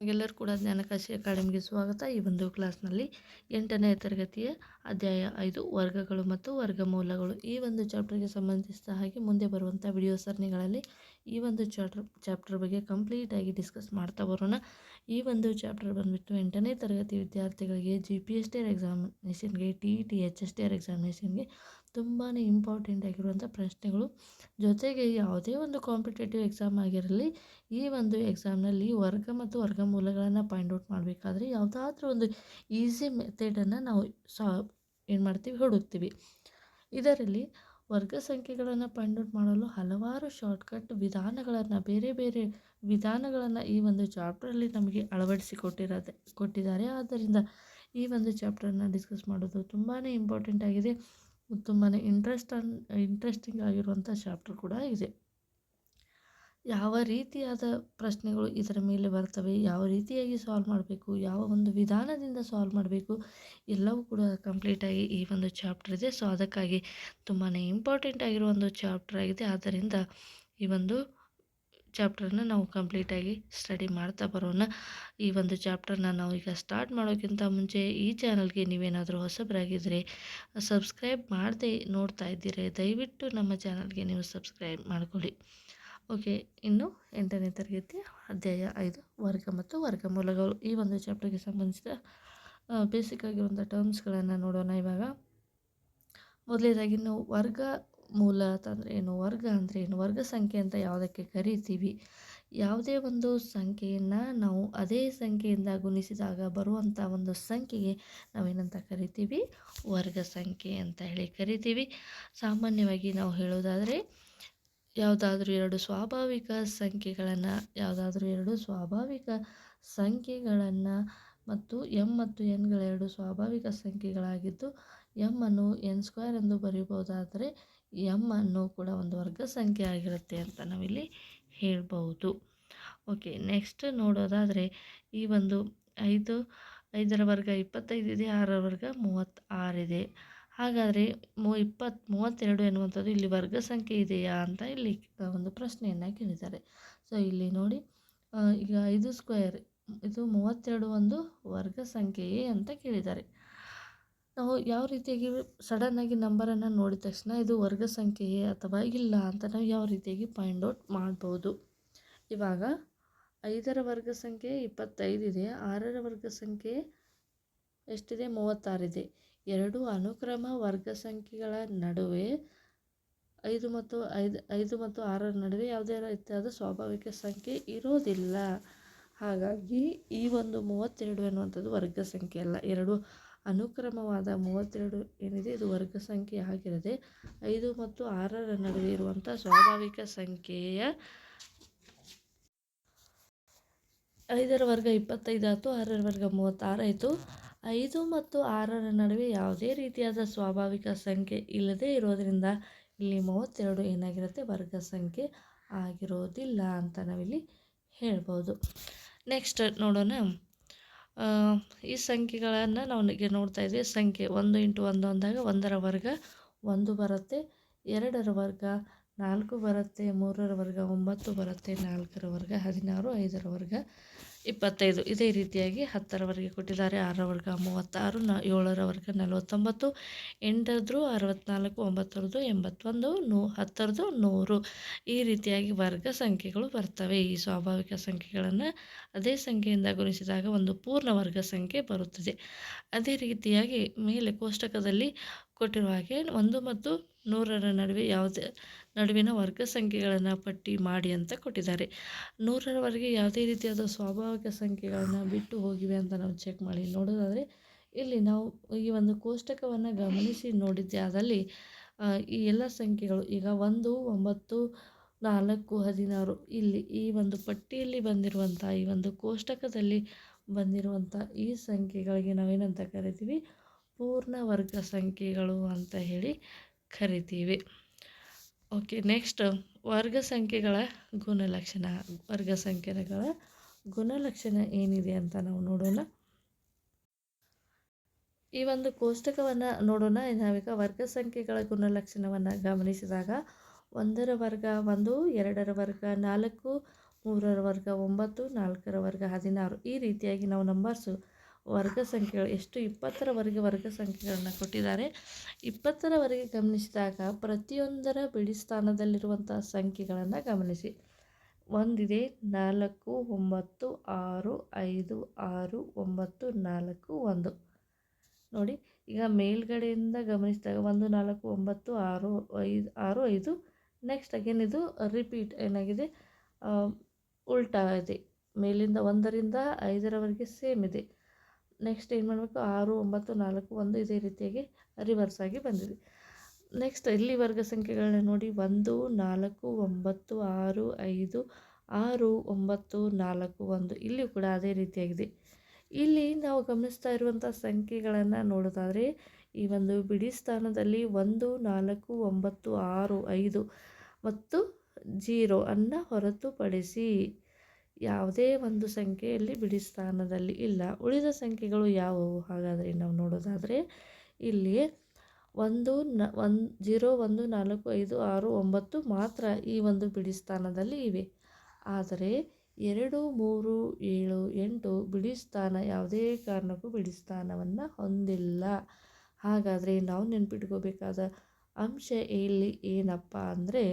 ಎಲ್ಲರೂ ಕೂಡ ಜ್ಞಾನಕಾಶಿ ಅಕಾಡೆಮಿಗೆ ಸ್ವಾಗತ. ಈ ಒಂದು ಕ್ಲಾಸ್ನಲ್ಲಿ ಎಂಟನೇ ತರಗತಿಯ ಅಧ್ಯಾಯ ಐದು ವರ್ಗಗಳು ಮತ್ತು ವರ್ಗಮೂಲಗಳು. ಈ ಒಂದು ಚಾಪ್ಟರ್ಗೆ ಸಂಬಂಧಿಸಿದ ಹಾಗೆ ಮುಂದೆ ಬರುವಂಥ ವಿಡಿಯೋ ಸರಣಿಗಳಲ್ಲಿ ಈ ಒಂದು ಚಾಪ್ಟರ್ ಚಾಪ್ಟರ್ ಬಗ್ಗೆ ಕಂಪ್ಲೀಟಾಗಿ ಡಿಸ್ಕಸ್ ಮಾಡ್ತಾ ಬರೋಣ. ಈ ಒಂದು ಚಾಪ್ಟರ್ ಬಂದುಬಿಟ್ಟು ಎಂಟನೇ ತರಗತಿ ವಿದ್ಯಾರ್ಥಿಗಳಿಗೆ G P S T R ಎಕ್ಸಾಮಿನೇಷನ್ಗೆ T E T H S T R ಎಕ್ಸಾಮಿನೇಷನ್ಗೆ ತುಂಬಾ ಇಂಪಾರ್ಟೆಂಟ್ ಆಗಿರುವಂಥ ಪ್ರಶ್ನೆಗಳು. ಜೊತೆಗೆ ಯಾವುದೇ ಒಂದು ಕಾಂಪಿಟೇಟಿವ್ ಎಕ್ಸಾಮ್ ಆಗಿರಲಿ, ಈ ಒಂದು ಎಕ್ಸಾಮ್ನಲ್ಲಿ ವರ್ಗ ಮತ್ತು ವರ್ಗಮೂಲಗಳನ್ನು ಫೈಂಡ್ ಔಟ್ ಮಾಡಬೇಕಾದ್ರೆ ಯಾವುದಾದ್ರೂ ಒಂದು ಈಸಿ ಮೆಥಡನ್ನು ನಾವು ಸಾ, ಏನು ಮಾಡ್ತೀವಿ, ಹುಡುಕ್ತೀವಿ. ಇದರಲ್ಲಿ ವರ್ಗ ಸಂಖ್ಯೆಗಳನ್ನು ಫೈಂಡ್ ಔಟ್ ಮಾಡಲು ಹಲವಾರು ಶಾರ್ಟ್ಕಟ್ ವಿಧಾನಗಳನ್ನು, ಬೇರೆ ಬೇರೆ ವಿಧಾನಗಳನ್ನು ಈ ಒಂದು ಚಾಪ್ಟರಲ್ಲಿ ನಮಗೆ ಅಳವಡಿಸಿ ಕೊಟ್ಟಿರೋದೆ, ಕೊಟ್ಟಿದ್ದಾರೆ. ಆದ್ದರಿಂದ ಈ ಒಂದು ಚಾಪ್ಟರನ್ನು ಡಿಸ್ಕಸ್ ಮಾಡೋದು ತುಂಬಾ ಇಂಪಾರ್ಟೆಂಟ್ ಆಗಿದೆ. ತುಂಬಾ ಇಂಟ್ರೆಸ್ಟ್ ಇಂಟ್ರೆಸ್ಟಿಂಗ್ ಆಗಿರುವಂಥ ಚಾಪ್ಟರ್ ಕೂಡ ಇದೆ. ಯಾವ ರೀತಿಯಾದ ಪ್ರಶ್ನೆಗಳು ಇದರ ಮೇಲೆ ಬರ್ತವೆ, ಯಾವ ರೀತಿಯಾಗಿ ಸಾಲ್ವ್ ಮಾಡಬೇಕು, ಯಾವ ಒಂದು ವಿಧಾನದಿಂದ ಸಾಲ್ವ್ ಮಾಡಬೇಕು, ಎಲ್ಲವೂ ಕೂಡ ಕಂಪ್ಲೀಟಾಗಿ ಈ ಒಂದು ಚಾಪ್ಟರ್ ಇದೆ. ಸೊ ಅದಕ್ಕಾಗಿ ತುಂಬಾ ಇಂಪಾರ್ಟೆಂಟ್ ಆಗಿರೋ ಒಂದು ಚಾಪ್ಟರ್ ಆಗಿದೆ. ಆದ್ದರಿಂದ ಈ ಒಂದು ಚಾಪ್ಟರ್ನ ನಾವು ಕಂಪ್ಲೀಟಾಗಿ ಸ್ಟಡಿ ಮಾಡ್ತಾ ಬರೋಣ. ಈ ಒಂದು ಚಾಪ್ಟರ್ನ ನಾವು ಈಗ ಸ್ಟಾರ್ಟ್ ಮಾಡೋಕ್ಕಿಂತ ಮುಂಚೆ ಈ ಚಾನಲ್ಗೆ ನೀವೇನಾದರೂ ಹೊಸಬರಾಗಿದ್ದರೆ ಸಬ್ಸ್ಕ್ರೈಬ್ ಮಾಡದೆ ನೋಡ್ತಾ ಇದ್ದೀರಿ. ದಯವಿಟ್ಟು ನಮ್ಮ ಚಾನಲ್ಗೆ ನೀವು ಸಬ್ಸ್ಕ್ರೈಬ್ ಮಾಡಿಕೊಳ್ಳಿ. ಓಕೆ, ಇನ್ನು ಎಂಟನೇ ತರಗತಿ ಅಧ್ಯಾಯ ಐದು, ವರ್ಗ ಮತ್ತು ವರ್ಗಮೂಲಗಳು. ಈ ಒಂದು ಚಾಪ್ಟರ್ಗೆ ಸಂಬಂಧಿಸಿದ ಬೇಸಿಕ್ ಆಗಿರುವಂಥ ಟರ್ಮ್ಸ್ಗಳನ್ನು ನೋಡೋಣ ಇವಾಗ. ಮೊದಲೇದಾಗಿ ನಾವು ವರ್ಗ ಮೂಲ ಅಂತಂದರೆ ಏನು ವರ್ಗ ಅಂದರೆ ಏನು? ವರ್ಗ ಸಂಖ್ಯೆ ಅಂತ ಯಾವುದಕ್ಕೆ ಕರಿತೀವಿ? ಯಾವುದೇ ಒಂದು ಸಂಖ್ಯೆಯನ್ನು ನಾವು ಅದೇ ಸಂಖ್ಯೆಯಿಂದ ಗುಣಿಸಿದಾಗ ಬರುವಂಥ ಒಂದು ಸಂಖ್ಯೆಗೆ ನಾವೇನಂತ ಕರಿತೀವಿ? ವರ್ಗ ಸಂಖ್ಯೆ ಅಂತ ಹೇಳಿ ಕರಿತೀವಿ. ಸಾಮಾನ್ಯವಾಗಿ ನಾವು ಹೇಳೋದಾದರೆ ಯಾವುದಾದ್ರೂ ಎರಡು ಸ್ವಾಭಾವಿಕ ಸಂಖ್ಯೆಗಳನ್ನು, ಯಾವುದಾದ್ರೂ ಎರಡು ಸ್ವಾಭಾವಿಕ ಸಂಖ್ಯೆಗಳನ್ನು ಮತ್ತು ಎಂ ಮತ್ತು ಎನ್ಗಳೆರಡು ಸ್ವಾಭಾವಿಕ ಸಂಖ್ಯೆಗಳಾಗಿದ್ದು, ಎಂ ಅನ್ನು ಎನ್ ಸ್ಕ್ವೇರ್ ಎಂದು ಬರೀಬೋದಾದರೆ ಎಂ ಅನ್ನೋ ಕೂಡ ಒಂದು ವರ್ಗ ಸಂಖ್ಯೆ ಆಗಿರುತ್ತೆ ಅಂತ ನಾವಿಲ್ಲಿ ಹೇಳ್ಬೋದು ಓಕೆ ನೆಕ್ಸ್ಟ್ ನೋಡೋದಾದರೆ ಈ ಒಂದು ಐದು, ಐದರ ವರ್ಗ ಇಪ್ಪತ್ತೈದು ಇದೆ, ಆರರ ವರ್ಗ ಮೂವತ್ತಾರಿದೆ ಹಾಗಾದರೆ ಮೂ ಇಪ್ಪತ್ತು ಮೂವತ್ತೆರಡು ಎನ್ನುವಂಥದ್ದು ಇಲ್ಲಿ ವರ್ಗ ಸಂಖ್ಯೆ ಇದೆಯಾ ಅಂತ ಇಲ್ಲಿ ಒಂದು ಪ್ರಶ್ನೆಯನ್ನು ಕೇಳಿದ್ದಾರೆ. ಸೊ ಇಲ್ಲಿ ನೋಡಿ ಈಗ ಐದು ಸ್ಕ್ವೇರ್ ಇದು ಮೂವತ್ತೆರಡು ಒಂದು ವರ್ಗ ಸಂಖ್ಯೆಯೇ ಅಂತ ಕೇಳಿದ್ದಾರೆ. ನಾವು ಯಾವ ರೀತಿಯಾಗಿ ಸಡನ್ನಾಗಿ ನಂಬರನ್ನು ನೋಡಿದ ತಕ್ಷಣ ಇದು ವರ್ಗ ಸಂಖ್ಯೆಯೇ ಅಥವಾ ಇಲ್ಲ ಅಂತ ನಾವು ಯಾವ ರೀತಿಯಾಗಿ ಫೈಂಡ್ ಔಟ್ ಮಾಡ್ಬೋದು. ಇವಾಗ ಐದರ ವರ್ಗ ಸಂಖ್ಯೆ ಇಪ್ಪತ್ತೈದಿದೆ ಆರರ ವರ್ಗ ಸಂಖ್ಯೆ ಎಷ್ಟಿದೆ? ಮೂವತ್ತಾರಿದೆ ಎರಡು ಅನುಕ್ರಮ ವರ್ಗ ಸಂಖ್ಯೆಗಳ ನಡುವೆ ಐದು ಮತ್ತು ಐದು ಐದು ಮತ್ತು ಆರರ ನಡುವೆ ಯಾವುದೇ ರೀತಿಯಾದ ಸ್ವಾಭಾವಿಕ ಸಂಖ್ಯೆ ಇರೋದಿಲ್ಲ. ಹಾಗಾಗಿ ಈ ಒಂದು ಮೂವತ್ತೆರಡು ಎನ್ನುವಂಥದ್ದು ವರ್ಗ ಸಂಖ್ಯೆ ಅಲ್ಲ. ಎರಡು ಅನುಕ್ರಮವಾದ ಮೂವತ್ತೆರಡು ಏನಿದೆ, ಇದು ವರ್ಗ ಸಂಖ್ಯೆ ಆಗಿರದೆ ಐದು ಮತ್ತು ಆರರ ನಡುವೆ ಇರುವಂಥ ಸ್ವಾಭಾವಿಕ ಸಂಖ್ಯೆಯ ಐದರ ವರ್ಗ ಇಪ್ಪತ್ತೈದು ಆಯಿತು, ಆರರ ವರ್ಗ ಮೂವತ್ತಾರಾಯಿತು ಐದು ಮತ್ತು ಆರರ ನಡುವೆ ಯಾವುದೇ ರೀತಿಯಾದ ಸ್ವಾಭಾವಿಕ ಸಂಖ್ಯೆ ಇಲ್ಲದೆ ಇರೋದರಿಂದ ಇಲ್ಲಿ ಮೂವತ್ತೆರಡು ಏನಾಗಿರುತ್ತೆ, ವರ್ಗ ಸಂಖ್ಯೆ ಆಗಿರೋದಿಲ್ಲ ಅಂತ ನಾವಿಲ್ಲಿ ಹೇಳ್ಬೋದು. ನೆಕ್ಸ್ಟ್ ನೋಡೋಣ. ಈ ಸಂಖ್ಯೆಗಳನ್ನು ನಾವು ನೋಡ್ತಾ ಇದ್ವಿ. ಸಂಖ್ಯೆ ಒಂದು ಇಂಟು ಒಂದು ಅಂದಾಗ ಒಂದರ ವರ್ಗ ಒಂದು ಬರುತ್ತೆ, ಎರಡರ ವರ್ಗ ನಾಲ್ಕು ಬರುತ್ತೆ, ಮೂರರ ವರ್ಗ ಒಂಬತ್ತು ಬರುತ್ತೆ, ನಾಲ್ಕರ ವರ್ಗ ಹದಿನಾರು, ಐದರ ವರ್ಗ ಇಪ್ಪತ್ತೈದು. ಇದೇ ರೀತಿಯಾಗಿ ಹತ್ತರವರೆಗೆ ಕೊಟ್ಟಿದ್ದಾರೆ. ಆರರ ವರ್ಗ ಮೂವತ್ತಾರು, ನ ಏಳರವರೆಗೆ ವರ್ಗ ನಲವತ್ತೊಂಬತ್ತು, ಎಂಟರದ್ದು ಅರವತ್ತ್ನಾಲ್ಕು ಒಂಬತ್ತರದ್ದು ಎಂಬತ್ತೊಂದು, ನೂ ಹತ್ತರದ್ದು ನೂರು. ಈ ರೀತಿಯಾಗಿ ವರ್ಗ ಸಂಖ್ಯೆಗಳು ಬರ್ತವೆ. ಈ ಸ್ವಾಭಾವಿಕ ಸಂಖ್ಯೆಗಳನ್ನು ಅದೇ ಸಂಖ್ಯೆಯಿಂದ ಗುಣಿಸಿದಾಗ ಒಂದು ಪೂರ್ಣ ವರ್ಗ ಸಂಖ್ಯೆ ಬರುತ್ತದೆ. ಅದೇ ರೀತಿಯಾಗಿ ಮೇಲೆ ಕೋಷ್ಟಕದಲ್ಲಿ ಕೊಟ್ಟಿರುವ ಹಾಗೆ ಒಂದು ಮತ್ತು ನೂರರ ನಡುವೆ ಯಾವುದೇ ನಡುವಿನ ವರ್ಗ ಸಂಖ್ಯೆಗಳನ್ನು ಪಟ್ಟಿ ಮಾಡಿ ಅಂತ ಕೊಟ್ಟಿದ್ದಾರೆ. ನೂರರವರೆಗೆ ಯಾವುದೇ ರೀತಿಯಾದ ಸ್ವಾಭಾವಿಕ ಸಂಖ್ಯೆಗಳನ್ನು ಬಿಟ್ಟು ಹೋಗಿವೆ ಅಂತ ನಾವು ಚೆಕ್ ಮಾಡಿ ನೋಡೋದಾದರೆ, ಇಲ್ಲಿ ನಾವು ಈ ಒಂದು ಕೋಷ್ಟಕವನ್ನು ಗಮನಿಸಿ ನೋಡಿದ್ದೆ. ಆದಲ್ಲಿ ಈ ಎಲ್ಲ ಸಂಖ್ಯೆಗಳು ಈಗ ಒಂದು, ಒಂಬತ್ತು, ನಾಲ್ಕು, ಹದಿನಾರು ಇಲ್ಲಿ ಈ ಒಂದು ಪಟ್ಟಿಯಲ್ಲಿ ಬಂದಿರುವಂಥ ಈ ಒಂದು ಕೋಷ್ಟಕದಲ್ಲಿ ಬಂದಿರುವಂಥ ಈ ಸಂಖ್ಯೆಗಳಿಗೆ ನಾವೇನಂತ ಕರಿತೀವಿ? ಪೂರ್ಣ ವರ್ಗ ಸಂಖ್ಯೆಗಳು ಅಂತ ಹೇಳಿ ಕರಿತೀವಿ. ಓಕೆ ನೆಕ್ಸ್ಟ್ ವರ್ಗ ಸಂಖ್ಯೆಗಳ ಗುಣಲಕ್ಷಣ. ವರ್ಗ ಸಂಖ್ಯೆಗಳ ಗುಣಲಕ್ಷಣ ಏನಿದೆ ಅಂತ ನಾವು ನೋಡೋಣ. ಈ ಒಂದು ಕೋಷ್ಟಕವನ್ನು ನೋಡೋಣ. ನಾವೀಗ ವರ್ಗ ಸಂಖ್ಯೆಗಳ ಗುಣಲಕ್ಷಣವನ್ನು ಗಮನಿಸಿದಾಗ, ಒಂದರ ವರ್ಗ ಒಂದು, ಎರಡರ ವರ್ಗ ನಾಲ್ಕು, ಮೂರರ ವರ್ಗ ಒಂಬತ್ತು, ನಾಲ್ಕರ ವರ್ಗ ಹದಿನಾರು. ಈ ರೀತಿಯಾಗಿ ನಾವು ನಂಬರ್ಸು ವರ್ಗ ಸಂಖ್ಯೆಗಳು ಎಷ್ಟು? ಇಪ್ಪತ್ತರವರೆಗೆ ವರ್ಗ ಸಂಖ್ಯೆಗಳನ್ನು ಕೊಟ್ಟಿದ್ದಾರೆ. ಇಪ್ಪತ್ತರವರೆಗೆ ಗಮನಿಸಿದಾಗ ಪ್ರತಿಯೊಂದರ ಬಿಡಿ ಸ್ಥಾನದಲ್ಲಿರುವಂಥ ಸಂಖ್ಯೆಗಳನ್ನು ಗಮನಿಸಿ. ಒಂದಿದೆ, ನಾಲ್ಕು, ಒಂಬತ್ತು, ಆರು, ಐದು, ಆರು, ಒಂಬತ್ತು, ನಾಲ್ಕು, ಒಂದು. ನೋಡಿ, ಈಗ ಮೇಲ್ಗಡೆಯಿಂದ ಗಮನಿಸಿದಾಗ ಒಂದು, ನಾಲ್ಕು, ಒಂಬತ್ತು, ಆರು, ಐದು ಆರು, ಐದು. ನೆಕ್ಸ್ಟ್ ಅಗೇನ್ ಇದು ರಿಪೀಟ್ ಏನಾಗಿದೆ? ಉಲ್ಟಾ ಇದೆ. ಮೇಲಿಂದ ಒಂದರಿಂದ ಐದರವರೆಗೆ ಸೇಮ್ ಇದೆ. ನೆಕ್ಸ್ಟ್ ಏನು ಮಾಡಬೇಕು? ಆರು, ಒಂಬತ್ತು, ನಾಲ್ಕು, ಒಂದು ಇದೇ ರೀತಿಯಾಗಿ ರಿವರ್ಸ್ ಆಗಿ ಬಂದಿದೆ. ನೆಕ್ಸ್ಟ್ ಇಲ್ಲಿ ವರ್ಗ ಸಂಖ್ಯೆಗಳನ್ನ ನೋಡಿ? ಒಂದು, ನಾಲ್ಕು, ಒಂಬತ್ತು, ಆರು, ಐದು, ಆರು, ಒಂಬತ್ತು, ನಾಲ್ಕು, ಒಂದು ಇಲ್ಲಿಯೂ ಕೂಡ ಅದೇ ರೀತಿಯಾಗಿದೆ. ಇಲ್ಲಿ ನಾವು ಗಮನಿಸ್ತಾ ಇರುವಂಥ ಸಂಖ್ಯೆಗಳನ್ನು ನೋಡೋದಾದರೆ, ಈ ಒಂದು ಬಿಡಿ ಸ್ಥಾನದಲ್ಲಿ ಒಂದು, ನಾಲ್ಕು, ಒಂಬತ್ತು, ಆರು, ಐದು ಮತ್ತು ಜೀರೋ ಅನ್ನು ಹೊರತುಪಡಿಸಿ ಯಾವುದೇ ಒಂದು ಸಂಖ್ಯೆಯಲ್ಲಿ ಬಿಡಿ ಸ್ಥಾನದಲ್ಲಿ ಇಲ್ಲ. ಉಳಿದ ಸಂಖ್ಯೆಗಳು ಯಾವುವು? ಹಾಗಾದರೆ ನಾವು ನೋಡೋದಾದರೆ ಇಲ್ಲಿ ಒಂದು ನ ಒಂದು ಜೀರೋ, ಒಂದು, ನಾಲ್ಕು, ಐದು, ಆರು, ಒಂಬತ್ತು ಮಾತ್ರ ಈ ಒಂದು ಬಿಡಿ ಸ್ಥಾನದಲ್ಲಿ ಇವೆ. ಆದರೆ ಎರಡು, ಮೂರು, ಏಳು, ಎಂಟು ಬಿಡಿ ಸ್ಥಾನ ಯಾವುದೇ ಕಾರಣಕ್ಕೂ ಬಿಡಿ ಸ್ಥಾನವನ್ನು ಹೊಂದಿಲ್ಲ. ಹಾಗಾದರೆ ನಾವು ನೆನ್ಪಿಟ್ಕೋಬೇಕಾದ ಅಂಶ ಇಲ್ಲಿ ಏನಪ್ಪ ಅಂದರೆ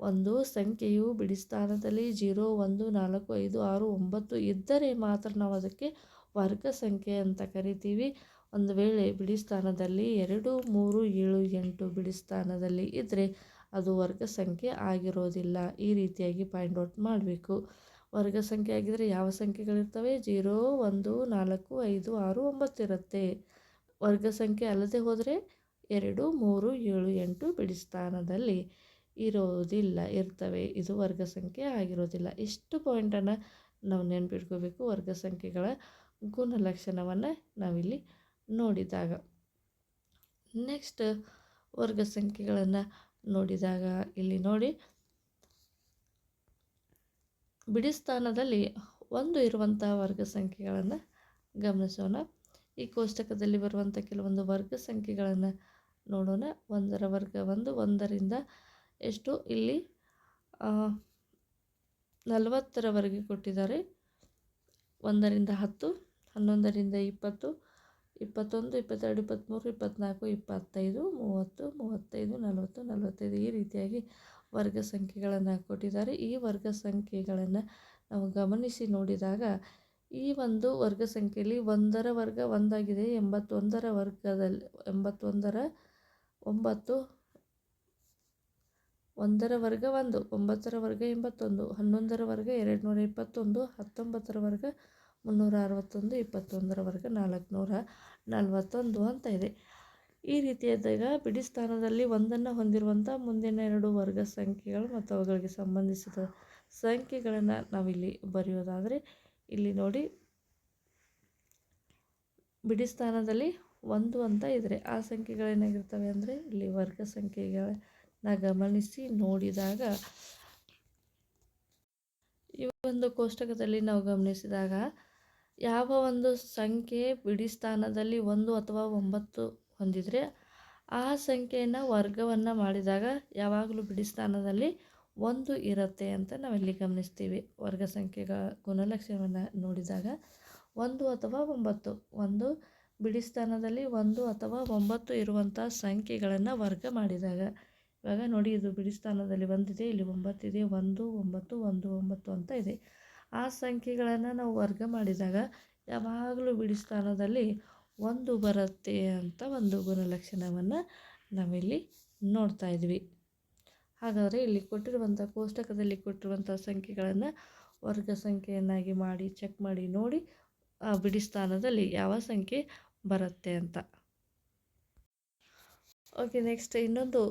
ಒಂದು ಸಂಖ್ಯೆಯು ಬಿಡಿ ಸ್ಥಾನದಲ್ಲಿ ಜೀರೋ, ಒಂದು, ನಾಲ್ಕು, ಐದು, ಆರು, ಒಂಬತ್ತು ಇದ್ದರೆ ಮಾತ್ರ ನಾವು ಅದಕ್ಕೆ ವರ್ಗ ಸಂಖ್ಯೆ ಅಂತ ಕರಿತೀವಿ. ಒಂದು ವೇಳೆ ಬಿಡಿ ಸ್ಥಾನದಲ್ಲಿ ಎರಡು, ಮೂರು, ಏಳು, ಎಂಟು ಬಿಡಿ ಸ್ಥಾನದಲ್ಲಿ ಇದ್ದರೆ ಅದು ವರ್ಗ ಸಂಖ್ಯೆ ಆಗಿರೋದಿಲ್ಲ. ಈ ರೀತಿಯಾಗಿ ಪಾಯಿಂಟ್ ಔಟ್ ಮಾಡಬೇಕು. ವರ್ಗ ಸಂಖ್ಯೆ ಆಗಿದ್ದರೆ ಯಾವ ಸಂಖ್ಯೆಗಳಿರ್ತವೆ? ಜೀರೋ, ಒಂದು, ನಾಲ್ಕು, ಐದು, ಆರು, ಒಂಬತ್ತು ಇರುತ್ತೆ. ವರ್ಗ ಸಂಖ್ಯೆ ಅಲ್ಲದೆ ಹೋದರೆ ಎರಡು, ಮೂರು, ಏಳು, ಎಂಟು ಬಿಡಿ ಸ್ಥಾನದಲ್ಲಿ ಇರೋದಿಲ್ಲ, ಇರ್ತವೆ. ಇದು ವರ್ಗ ಸಂಖ್ಯೆ ಆಗಿರೋದಿಲ್ಲ. ಇಷ್ಟು ಪಾಯಿಂಟನ್ನು ನಾವು ನೆನ್ಪಿಟ್ಕೋಬೇಕು ವರ್ಗ ಸಂಖ್ಯೆಗಳ ಗುಣಲಕ್ಷಣವನ್ನು ನಾವಿಲ್ಲಿ ನೋಡಿದಾಗ. ನೆಕ್ಸ್ಟ್ ವರ್ಗ ಸಂಖ್ಯೆಗಳನ್ನು ನೋಡಿದಾಗ ಇಲ್ಲಿ ನೋಡಿ. ಬಿಡಿ ಸ್ಥಾನದಲ್ಲಿ ಒಂದು ಇರುವಂಥ ವರ್ಗ ಸಂಖ್ಯೆಗಳನ್ನು ಗಮನಿಸೋಣ. ಈ ಕೋಷ್ಟಕದಲ್ಲಿ ಬರುವಂಥ ಕೆಲವೊಂದು ವರ್ಗ ಸಂಖ್ಯೆಗಳನ್ನು ನೋಡೋಣ. ಒಂದರ ವರ್ಗ ಒಂದು, ಒಂದರಿಂದ ಎಷ್ಟು? ಇಲ್ಲಿ ನಲವತ್ತರವರೆಗೆ ಕೊಟ್ಟಿದ್ದಾರೆ. ಒಂದರಿಂದ ಹತ್ತು, ಹನ್ನೊಂದರಿಂದ ಇಪ್ಪತ್ತು, ಇಪ್ಪತ್ತೊಂದು, ಇಪ್ಪತ್ತೆರಡು, ಇಪ್ಪತ್ತ್ಮೂರು, ಇಪ್ಪತ್ತ್ನಾಲ್ಕು, ಇಪ್ಪತ್ತೈದು, ಮೂವತ್ತು, ಮೂವತ್ತೈದು, ನಲವತ್ತು, ನಲವತ್ತೈದು ಈ ರೀತಿಯಾಗಿ ವರ್ಗ ಸಂಖ್ಯೆಗಳನ್ನು ಕೊಟ್ಟಿದ್ದಾರೆ. ಈ ವರ್ಗ ಸಂಖ್ಯೆಗಳನ್ನು ನಾವು ಗಮನಿಸಿ ನೋಡಿದಾಗ ಈ ಒಂದು ವರ್ಗ ಸಂಖ್ಯೆಯಲ್ಲಿ ಒಂದರ ವರ್ಗ ಒಂದಾಗಿದೆ, ಎಂಬತ್ತೊಂದರ ವರ್ಗದಲ್ಲಿ, ಎಂಬತ್ತೊಂದರ ಒಂಬತ್ತು ಒಂದರ ವರ್ಗ ಒಂದು, ಒಂಬತ್ತರ ವರ್ಗ ಎಂಬತ್ತೊಂದು, ಹನ್ನೊಂದರ ವರ್ಗ ಎರಡು ನೂರ ಇಪ್ಪತ್ತೊಂದು, ಹತ್ತೊಂಬತ್ತರ ವರ್ಗ ಮುನ್ನೂರ ಅರವತ್ತೊಂದು, ಇಪ್ಪತ್ತೊಂದರ ವರ್ಗ ನಾಲ್ಕುನೂರ ನಲವತ್ತೊಂದು ಅಂತ ಇದೆ. ಈ ರೀತಿಯಾದಾಗ ಬಿಡಿ ಸ್ಥಾನದಲ್ಲಿ ಒಂದನ್ನು ಹೊಂದಿರುವಂಥ ಮುಂದಿನ ಎರಡು ವರ್ಗ ಸಂಖ್ಯೆಗಳು ಮತ್ತು ಅವುಗಳಿಗೆ ಸಂಬಂಧಿಸಿದ ಸಂಖ್ಯೆಗಳನ್ನು ನಾವಿಲ್ಲಿ ಬರೆಯೋದಾದರೆ ಇಲ್ಲಿ ನೋಡಿ. ಬಿಡಿ ಸ್ಥಾನದಲ್ಲಿ ಒಂದು ಅಂತ ಇದ್ದರೆ ಆ ಸಂಖ್ಯೆಗಳೇನಾಗಿರ್ತವೆ ಅಂದರೆ ಇಲ್ಲಿ ವರ್ಗ ಸಂಖ್ಯೆಗಳನ್ನ ಗಮನಿಸಿ ನೋಡಿದಾಗ ಈ ಒಂದು ಕೋಷ್ಟಕದಲ್ಲಿ ನಾವು ಗಮನಿಸಿದಾಗ, ಯಾವ ಒಂದು ಸಂಖ್ಯೆ ಬಿಡಿ ಸ್ಥಾನದಲ್ಲಿ ಒಂದು ಅಥವಾ ಒಂಬತ್ತು ಹೊಂದಿದರೆ, ಆ ಸಂಖ್ಯೆಯನ್ನು ವರ್ಗವನ್ನು ಮಾಡಿದಾಗ ಯಾವಾಗಲೂ ಬಿಡಿ ಸ್ಥಾನದಲ್ಲಿ ಒಂದು ಇರುತ್ತೆ ಅಂತ ನಾವಿಲ್ಲಿ ಗಮನಿಸ್ತೀವಿ. ವರ್ಗ ಸಂಖ್ಯೆಗಳ ಗುಣಲಕ್ಷಣವನ್ನು ನೋಡಿದಾಗ, ಒಂದು ಅಥವಾ ಒಂಬತ್ತು, ಒಂದು ಬಿಡಿ ಸ್ಥಾನದಲ್ಲಿ ಒಂದು ಅಥವಾ ಒಂಬತ್ತು ಇರುವಂಥ ಸಂಖ್ಯೆಗಳನ್ನು ವರ್ಗ ಮಾಡಿದಾಗ ಇವಾಗ ನೋಡಿ ಇದು ಬಿಡಿ ಸ್ಥಾನದಲ್ಲಿ ಒಂದಿದೆ ಇಲ್ಲಿ ಒಂಬತ್ತಿದೆ, ಒಂದು, ಒಂಬತ್ತು ಒಂದು, ಒಂಬತ್ತು ಅಂತ ಇದೆ. ಆ ಸಂಖ್ಯೆಗಳನ್ನು ನಾವು ವರ್ಗ ಮಾಡಿದಾಗ ಯಾವಾಗಲೂ ಬಿಡಿ ಸ್ಥಾನದಲ್ಲಿ ಒಂದು ಬರುತ್ತೆ ಅಂತ ಒಂದು ಗುಣಲಕ್ಷಣವನ್ನು ನಾವಿಲ್ಲಿ ನೋಡ್ತಾ ಇದ್ವಿ. ಹಾಗಾದರೆ ಇಲ್ಲಿ ಕೊಟ್ಟಿರುವಂಥ ಕೋಷ್ಟಕದಲ್ಲಿ ಕೊಟ್ಟಿರುವಂಥ ಸಂಖ್ಯೆಗಳನ್ನು ವರ್ಗ ಸಂಖ್ಯೆಯನ್ನಾಗಿ ಮಾಡಿ ಚೆಕ್ ಮಾಡಿ, ನೋಡಿ, ಆ ಬಿಡಿ ಸ್ಥಾನದಲ್ಲಿ ಯಾವ ಸಂಖ್ಯೆ ಬರುತ್ತೆ ಅಂತ. ಓಕೆ ನೆಕ್ಸ್ಟ್ ಇನ್ನೊಂದು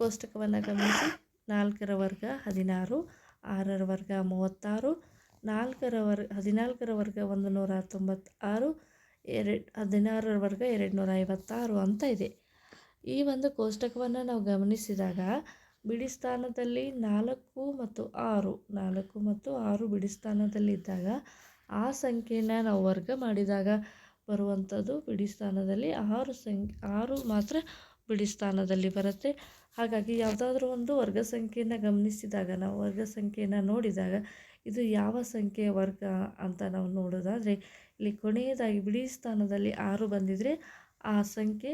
ಕೋಷ್ಟಕವನ್ನು ಗಮನಿಸಿ. ನಾಲ್ಕರ ವರ್ಗ ಹದಿನಾರು, ಆರರ ವರ್ಗ ಮೂವತ್ತಾರು, ನಾಲ್ಕರ ವರ್ಗ ಹದಿನಾಲ್ಕರ ವರ್ಗ ಒಂದು ನೂರ ತೊಂಬತ್ತಾರು, ಎರಡು, ಹದಿನಾರರ ವರ್ಗ ಎರಡು ನೂರ ಐವತ್ತಾರು ಅಂತ ಇದೆ. ಈ ಒಂದು ಕೋಷ್ಟಕವನ್ನು ನಾವು ಗಮನಿಸಿದಾಗ ಬಿಡಿ ಸ್ಥಾನದಲ್ಲಿ ನಾಲ್ಕು ಮತ್ತು ಆರು, ನಾಲ್ಕು ಮತ್ತು ಆರು ಬಿಡಿ ಸ್ಥಾನದಲ್ಲಿದ್ದಾಗ ಆ ಸಂಖ್ಯೆನ ನಾವು ವರ್ಗ ಮಾಡಿದಾಗ ಬರುವಂಥದ್ದು ಬಿಡಿ ಸ್ಥಾನದಲ್ಲಿ ಆರು ಸಂಖ್ಯೆ, ಆರು ಮಾತ್ರ ಬಿಡಿ ಸ್ಥಾನದಲ್ಲಿ ಬರುತ್ತೆ. ಹಾಗಾಗಿ ಯಾವುದಾದ್ರೂ ಒಂದು ವರ್ಗ ಸಂಖ್ಯೆಯನ್ನು ಗಮನಿಸಿದಾಗ, ನಾವು ವರ್ಗ ಸಂಖ್ಯೆಯನ್ನು ನೋಡಿದಾಗ ಇದು ಯಾವ ಸಂಖ್ಯೆಯ ವರ್ಗ ಅಂತ ನಾವು ನೋಡೋದಾದರೆ, ಇಲ್ಲಿ ಕೊನೆಯದಾಗಿ ಬಿಡಿ ಸ್ಥಾನದಲ್ಲಿ ಆರು ಬಂದಿದ್ದರೆ ಆ ಸಂಖ್ಯೆ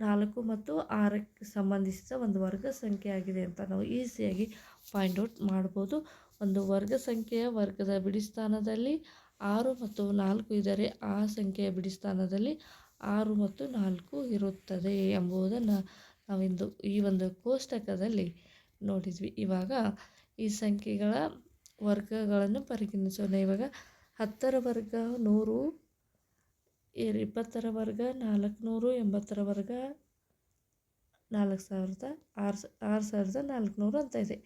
ನಾಲ್ಕು ಮತ್ತು ಆರಕ್ಕೆ ಸಂಬಂಧಿಸಿದ ಒಂದು ವರ್ಗ ಸಂಖ್ಯೆ ಆಗಿದೆ ಅಂತ ನಾವು ಈಸಿಯಾಗಿ ಫೈಂಡ್ ಔಟ್ ಮಾಡ್ಬೋದು. ಒಂದು ವರ್ಗ ಸಂಖ್ಯೆಯ ವರ್ಗದ ಬಿಡಿ ಸ್ಥಾನದಲ್ಲಿ ಆರು ಮತ್ತು ನಾಲ್ಕು ಇದ್ದರೆ ಆ ಸಂಖ್ಯೆಯ ಬಿಡಿ ಸ್ಥಾನದಲ್ಲಿ ಆರು ಮತ್ತು ನಾಲ್ಕು ಇರುತ್ತದೆ ಎಂಬುದನ್ನು ನಾವಿಂದು ಈ ಒಂದು ಕೋಷ್ಟಕದಲ್ಲಿ ನೋಡಿದ್ವಿ. ಇವಾಗ ಈ ಸಂಖ್ಯೆಗಳ ವರ್ಗಗಳನ್ನು ಪರಿಗಣಿಸೋಣ. ಇವಾಗ ಹತ್ತರ ವರ್ಗ ನೂರು ಇಪ್ಪತ್ತರ ವರ್ಗ ನಾಲ್ಕುನೂರು ಎಂಬತ್ತರ ವರ್ಗ ನಾಲ್ಕು ಸಾವಿರದ ಆರು ಆರು ಸಾವಿರದ ನಾಲ್ಕುನೂರು ಅಂತ ಇದೆ.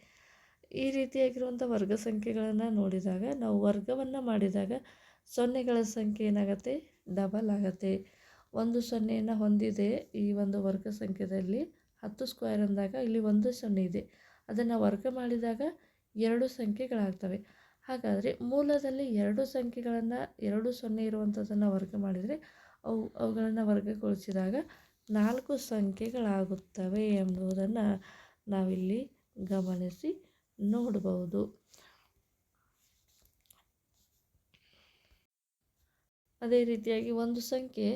ಈ ರೀತಿಯಾಗಿರುವಂಥ ವರ್ಗ ಸಂಖ್ಯೆಗಳನ್ನು ನೋಡಿದಾಗ ನಾವು ವರ್ಗವನ್ನು ಮಾಡಿದಾಗ ಸೊನ್ನೆಗಳ ಸಂಖ್ಯೆ ಏನಾಗುತ್ತೆ? ಡಬಲ್ ಆಗುತ್ತೆ. ಒಂದು ಸೊನ್ನೆಯನ್ನು ಹೊಂದಿದೆ ಈ ಒಂದು ವರ್ಗ ಸಂಖ್ಯೆಯಲ್ಲಿ ಹತ್ತು ಸ್ಕ್ವೇರ್ ಅಂದಾಗ ಇಲ್ಲಿ ಒಂದು ಸೊನ್ನೆ ಇದೆ. ಅದನ್ನು ವರ್ಗ ಮಾಡಿದಾಗ ಎರಡು ಸಂಖ್ಯೆಗಳಾಗ್ತವೆ. ಹಾಗಾದರೆ ಮೂಲದಲ್ಲಿ ಎರಡು ಸಂಖ್ಯೆಗಳನ್ನು, ಎರಡು ಸೊನ್ನೆ ಇರುವಂಥದ್ದನ್ನು ವರ್ಗ ಮಾಡಿದರೆ ಅವು, ಅವುಗಳನ್ನು ವರ್ಗಗೊಳಿಸಿದಾಗ ನಾಲ್ಕು ಸಂಖ್ಯೆಗಳಾಗುತ್ತವೆ ಎಂಬುದನ್ನು ನಾವಿಲ್ಲಿ ಗಮನಿಸಿ ನೋಡಬಹುದು ಅದೇ ರೀತಿಯಾಗಿ ಒಂದು ಸಂಖ್ಯೆ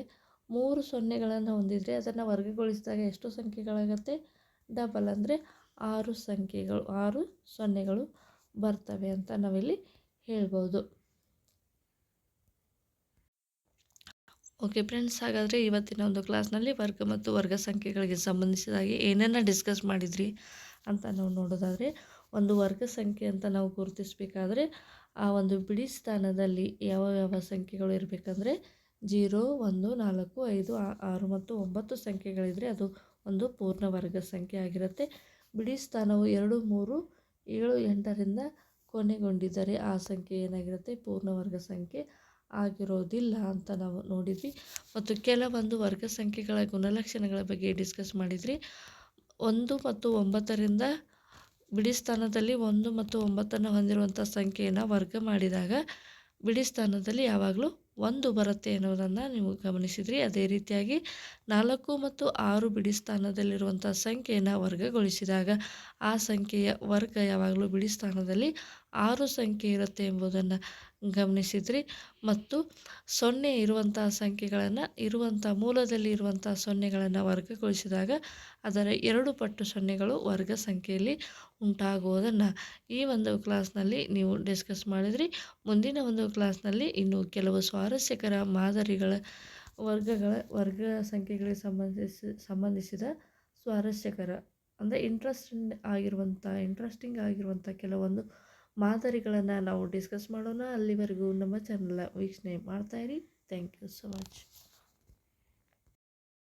ಮೂರು ಸೊನ್ನೆಗಳನ್ನು ಹೊಂದಿದರೆ ಅದನ್ನು ವರ್ಗಗೊಳಿಸಿದಾಗ ಎಷ್ಟು ಸಂಖ್ಯೆಗಳಾಗತ್ತೆ? ಡಬಲ್ ಅಂದರೆ ಆರು ಸಂಖ್ಯೆಗಳು, ಆರು ಸೊನ್ನೆಗಳು ಬರ್ತವೆ ಅಂತ ನಾವಿಲ್ಲಿ ಹೇಳ್ಬೋದು. ಓಕೆ ಫ್ರೆಂಡ್ಸ್ ಹಾಗಾದರೆ ಇವತ್ತಿನ ಒಂದು ಕ್ಲಾಸ್ನಲ್ಲಿ ವರ್ಗ ಮತ್ತು ವರ್ಗ ಸಂಖ್ಯೆಗಳಿಗೆ ಸಂಬಂಧಿಸಿದಾಗಿ ಏನನ್ನು ಡಿಸ್ಕಸ್ ಮಾಡಿದ್ರಿ ಅಂತ ನಾವು ನೋಡೋದಾದರೆ, ಒಂದು ವರ್ಗ ಸಂಖ್ಯೆ ಅಂತ ನಾವು ಗುರುತಿಸಬೇಕಾದ್ರೆ ಆ ಒಂದು ಬಿಡಿ ಸ್ಥಾನದಲ್ಲಿ ಯಾವ ಯಾವ ಸಂಖ್ಯೆಗಳು ಇರಬೇಕಂದ್ರೆ ಜೀರೋ ಒಂದು ನಾಲ್ಕು ಐದು ಆರು ಮತ್ತು ಒಂಬತ್ತು ಸಂಖ್ಯೆಗಳಿದ್ದರೆ ಅದು ಒಂದು ಪೂರ್ಣ ವರ್ಗ ಸಂಖ್ಯೆ ಆಗಿರುತ್ತೆ. ಬಿಡಿ ಸ್ಥಾನವು ಎರಡು, ಮೂರು, ಏಳು, ಎಂಟರಿಂದ ಕೊನೆಗೊಂಡಿದ್ದರೆ ಆ ಸಂಖ್ಯೆ ಏನಾಗಿರುತ್ತೆ? ಪೂರ್ಣ ವರ್ಗ ಸಂಖ್ಯೆ ಆಗಿರೋದಿಲ್ಲ ಅಂತ ನಾವು ನೋಡಿದ್ವಿ. ಮತ್ತು ಕೆಲವೊಂದು ವರ್ಗ ಸಂಖ್ಯೆಗಳ ಗುಣಲಕ್ಷಣಗಳ ಬಗ್ಗೆ ಡಿಸ್ಕಸ್ ಮಾಡಿದ್ರಿ. ಒಂದು ಮತ್ತು ಒಂಬತ್ತರಿಂದ ಬಿಡಿ ಸ್ಥಾನದಲ್ಲಿ ಒಂದು ಮತ್ತು ಒಂಬತ್ತನ್ನು ಹೊಂದಿರುವಂಥ ಸಂಖ್ಯೆಯನ್ನು ವರ್ಗ ಮಾಡಿದಾಗ ಬಿಡಿ ಸ್ಥಾನದಲ್ಲಿ ಯಾವಾಗಲೂ ಒಂದು ಬರುತ್ತೆ ಅನ್ನೋದನ್ನು ನೀವು ಗಮನಿಸಿದ್ರಿ. ಅದೇ ರೀತಿಯಾಗಿ ನಾಲ್ಕು ಮತ್ತು ಆರು ಬಿಡಿ ಸ್ಥಾನದಲ್ಲಿರುವಂಥ ಸಂಖ್ಯೆಯನ್ನು ವರ್ಗಗೊಳಿಸಿದಾಗ ಆ ಸಂಖ್ಯೆಯ ವರ್ಗ ಯಾವಾಗಲೂ ಬಿಡಿ ಸ್ಥಾನದಲ್ಲಿ ಆರು ಸಂಖ್ಯೆ ಇರುತ್ತೆ ಎಂಬುದನ್ನು ಗಮನಿಸಿದ್ರಿ. ಮತ್ತು ಸೊನ್ನೆ ಇರುವಂಥ ಸಂಖ್ಯೆಗಳನ್ನು ಇರುವಂಥ ಮೂಲದಲ್ಲಿ ಇರುವಂಥ ಸೊನ್ನೆಗಳನ್ನು ವರ್ಗಗೊಳಿಸಿದಾಗ ಅದರ ಎರಡು ಪಟ್ಟು ಸೊನ್ನೆಗಳು ವರ್ಗ ಸಂಖ್ಯೆಯಲ್ಲಿ ಉಂಟಾಗುವುದನ್ನು ಈ ಒಂದು ಕ್ಲಾಸ್ನಲ್ಲಿ ನೀವು ಡಿಸ್ಕಸ್ ಮಾಡಿದ್ರಿ. ಮುಂದಿನ ಒಂದು ಕ್ಲಾಸ್ನಲ್ಲಿ ಇನ್ನು ಕೆಲವು ಸ್ವಾರಸ್ಯಕರ ಮಾದರಿಗಳ ವರ್ಗಗಳ ವರ್ಗ ಸಂಖ್ಯೆಗಳಿಗೆ ಸಂಬಂಧಿಸಿ ಸಂಬಂಧಿಸಿದ ಸ್ವಾರಸ್ಯಕರ ಅಂದರೆ ಇಂಟ್ರೆಸ್ಟಿಂಗ್ ಆಗಿರುವಂಥ ಇಂಟ್ರೆಸ್ಟಿಂಗ್ ಆಗಿರುವಂಥ ಕೆಲವೊಂದು ಮಾದರಿಗಳನ್ನು ನಾವು ಡಿಸ್ಕಸ್ ಮಾಡೋಣ. ಅಲ್ಲಿವರೆಗೂ ನಮ್ಮ ಚಾನಲ್ನ ವೀಕ್ಷಣೆ ಮಾಡ್ತಾಯಿರಿ ಥ್ಯಾಂಕ್ ಯು ಸೊ ಮಚ್